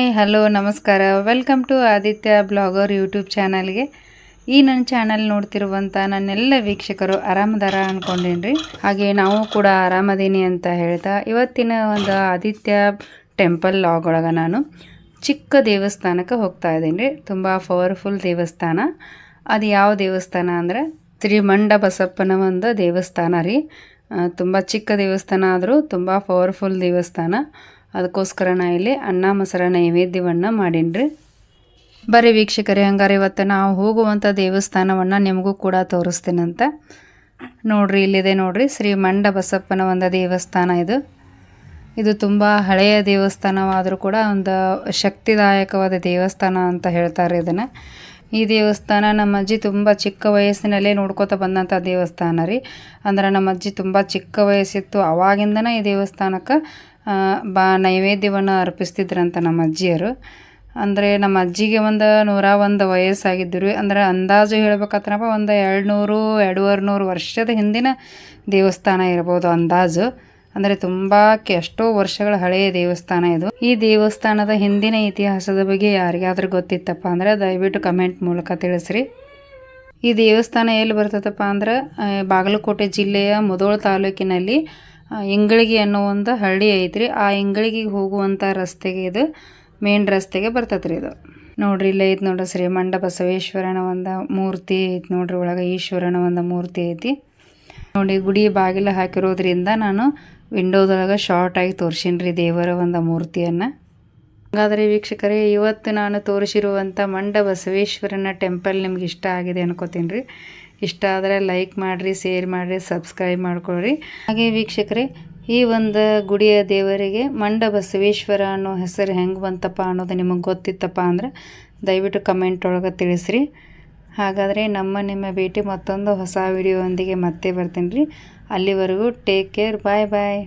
Hi, hello, ನಮಸ್ಕಾರ. Welcome to Aditya blogger YouTube ಚಾನಲ್ಗೆ. ಈ ನನ್ನ ಚಾನಲ್ ನೋಡ್ತಿರುವಂಥ ನನ್ನೆಲ್ಲ ವೀಕ್ಷಕರು ಆರಾಮದಾರ ಅಂದ್ಕೊಂಡೇನ್ರಿ ಹಾಗೆ ನಾವು ಕೂಡ ಆರಾಮದೀನಿ ಅಂತ ಹೇಳ್ತಾ ಇವತ್ತಿನ ಒಂದು ಆದಿತ್ಯ ಟೆಂಪಲ್ ಲಾಗ್ ಒಳಗೆ ನಾನು ಚಿಕ್ಕ ದೇವಸ್ಥಾನಕ್ಕೆ ಹೋಗ್ತಾ ಇದ್ದೀನಿ. ರೀ ತುಂಬ ಪವರ್ಫುಲ್ ದೇವಸ್ಥಾನ. ಅದು ಯಾವ ದೇವಸ್ಥಾನ ಅಂದರೆ ಶ್ರೀ ಮಂಡ ಬಸಪ್ಪನ ಒಂದು ದೇವಸ್ಥಾನ ರೀ. ತುಂಬ ಚಿಕ್ಕ ದೇವಸ್ಥಾನ ಆದರೂ ತುಂಬ ಪವರ್ಫುಲ್ ದೇವಸ್ಥಾನ. ಅದಕ್ಕೋಸ್ಕರ ನಾ ಇಲ್ಲಿ ಅನ್ನ, ಮೊಸರ, ನೈವೇದ್ಯವನ್ನು ಮಾಡೀನಿ ಬರೀ ವೀಕ್ಷಕರೇ, ಹಂಗಾರೆ ಇವತ್ತು ನಾವು ಹೋಗುವಂಥ ದೇವಸ್ಥಾನವನ್ನು ನಿಮಗೂ ಕೂಡ ತೋರಿಸ್ತೀನಂತ. ನೋಡ್ರಿ, ಇಲ್ಲಿದೆ ನೋಡ್ರಿ, ಶ್ರೀ ಮಂಡ ಬಸಪ್ಪನ ಒಂದು ದೇವಸ್ಥಾನ ಇದು. ಇದು ತುಂಬ ಹಳೆಯ ದೇವಸ್ಥಾನವಾದರೂ ಕೂಡ ಒಂದು ಶಕ್ತಿದಾಯಕವಾದ ದೇವಸ್ಥಾನ ಅಂತ ಹೇಳ್ತಾರೆ ಇದನ್ನು. ಈ ದೇವಸ್ಥಾನ ನಮ್ಮ ಅಜ್ಜಿ ತುಂಬ ಚಿಕ್ಕ ವಯಸ್ಸಿನಲ್ಲೇ ನೋಡ್ಕೋತಾ ಬಂದಂಥ ದೇವಸ್ಥಾನ ರೀ. ಅಂದ್ರೆ ನಮ್ಮ ಅಜ್ಜಿ ತುಂಬ ಚಿಕ್ಕ ವಯಸ್ಸಿತ್ತು, ಅವಾಗಿಂದನೇ ಈ ದೇವಸ್ಥಾನಕ್ಕೆ. ಬಾ, ನೈವೇದ್ಯವನ್ನು ಅರ್ಪಿಸ್ತಿದ್ರಂತ ನಮ್ಮ ಅಜ್ಜಿಯರು. ಅಂದರೆ ನಮ್ಮ ಅಜ್ಜಿಗೆ ಒಂದು ನೂರ ಒಂದು ವಯಸ್ಸಾಗಿದ್ದರು. ಅಂದ್ರೆ ಅಂದಾಜು ಹೇಳ್ಬೇಕಂದ್ರಪ್ಪ ಒಂದು ಎರಡು ನೂರು ಎರಡೂವರೆ ನೂರು ವರ್ಷದ ಹಿಂದಿನ ದೇವಸ್ಥಾನ ಇರ್ಬೋದು ಅಂದಾಜು. ಅಂದರೆ ತುಂಬ ಎಷ್ಟೋ ವರ್ಷಗಳ ಹಳೆಯ ದೇವಸ್ಥಾನ ಇದು. ಈ ದೇವಸ್ಥಾನದ ಹಿಂದಿನ ಇತಿಹಾಸದ ಬಗ್ಗೆ ಯಾರಿಗಾದ್ರೂ ಗೊತ್ತಿತ್ತಪ್ಪ ಅಂದರೆ ದಯವಿಟ್ಟು ಕಮೆಂಟ್ ಮೂಲಕ ತಿಳಿಸ್ರಿ. ಈ ದೇವಸ್ಥಾನ ಎಲ್ಲಿ ಬರ್ತದಪ್ಪ ಅಂದ್ರೆ ಬಾಗಲಕೋಟೆ ಜಿಲ್ಲೆಯ ಮುದೋಳ ತಾಲೂಕಿನಲ್ಲಿ ಇಂಗಳಗಿ ಅನ್ನೋ ಒಂದು ಹಳ್ಳಿ ಐತ್ರಿ. ಆ ಇಂಗಳಿಗೆ ಹೋಗುವಂಥ ರಸ್ತೆಗೆ ಇದು ಮೇನ್ ರಸ್ತೆಗೆ ಬರ್ತೈತ್ರಿ ಇದು. ನೋಡ್ರಿ ಇಲ್ಲೇ ಐತಿ ನೋಡ್ರಿ ಶ್ರೀ ಮಂಡ ಬಸವೇಶ್ವರನ ಒಂದು ಮೂರ್ತಿ ಐತಿ ನೋಡ್ರಿ ಒಳಗೆ ಈಶ್ವರನ ಒಂದು ಮೂರ್ತಿ ಐತಿ. ನೋಡಿ ಗುಡಿ ಬಾಗಿಲು ಹಾಕಿರೋದ್ರಿಂದ ನಾನು ವಿಂಡೋದೊಳಗೆ ಶಾರ್ಟಾಗಿ ತೋರಿಸಿನ್ರಿ ದೇವರ ಒಂದು ಮೂರ್ತಿಯನ್ನು. ಹಾಗಾದರೆ ವೀಕ್ಷಕರೇ, ಇವತ್ತು ನಾನು ತೋರಿಸಿರುವಂಥ ಮಂಡ ಬಸವೇಶ್ವರನ ಟೆಂಪಲ್ ನಿಮ್ಗೆ ಇಷ್ಟ ಆಗಿದೆ ಅನ್ಕೋತೀನಿ ರೀ ಇಷ್ಟ ಆದರೆ ಲೈಕ್ ಮಾಡಿರಿ ಶೇರ್ ಮಾಡಿರಿ ಸಬ್ಸ್ಕ್ರೈಬ್ ಮಾಡ್ಕೊಳ್ರಿ. ಹಾಗೆ ವೀಕ್ಷಕರೇ, ಈ ಒಂದು ಗುಡಿಯ ದೇವರಿಗೆ ಮಂಡ ಬಸವೇಶ್ವರ ಅನ್ನೋ ಹೆಸರು ಹೆಂಗೆ ಬಂತಪ್ಪ ಅನ್ನೋದು ನಿಮಗೆ ಗೊತ್ತಿತ್ತಪ್ಪ ಅಂದ್ರೆ ದಯವಿಟ್ಟು ಕಮೆಂಟ್ ಒಳಗೆ ತಿಳಿಸ್ರಿ. ಹಾಗಾದರೆ ನಮ್ಮ ನಿಮ್ಮ ಭೇಟಿ ಮತ್ತೊಂದು ಹೊಸ ವಿಡಿಯೋ ಒಂದಿಗೆ ಮತ್ತೆ ಬರ್ತೀನಿ ರೀ. ಅಲ್ಲಿವರೆಗೂ ಟೇಕ್ ಕೇರ್ ಬಾಯ್ ಬಾಯ್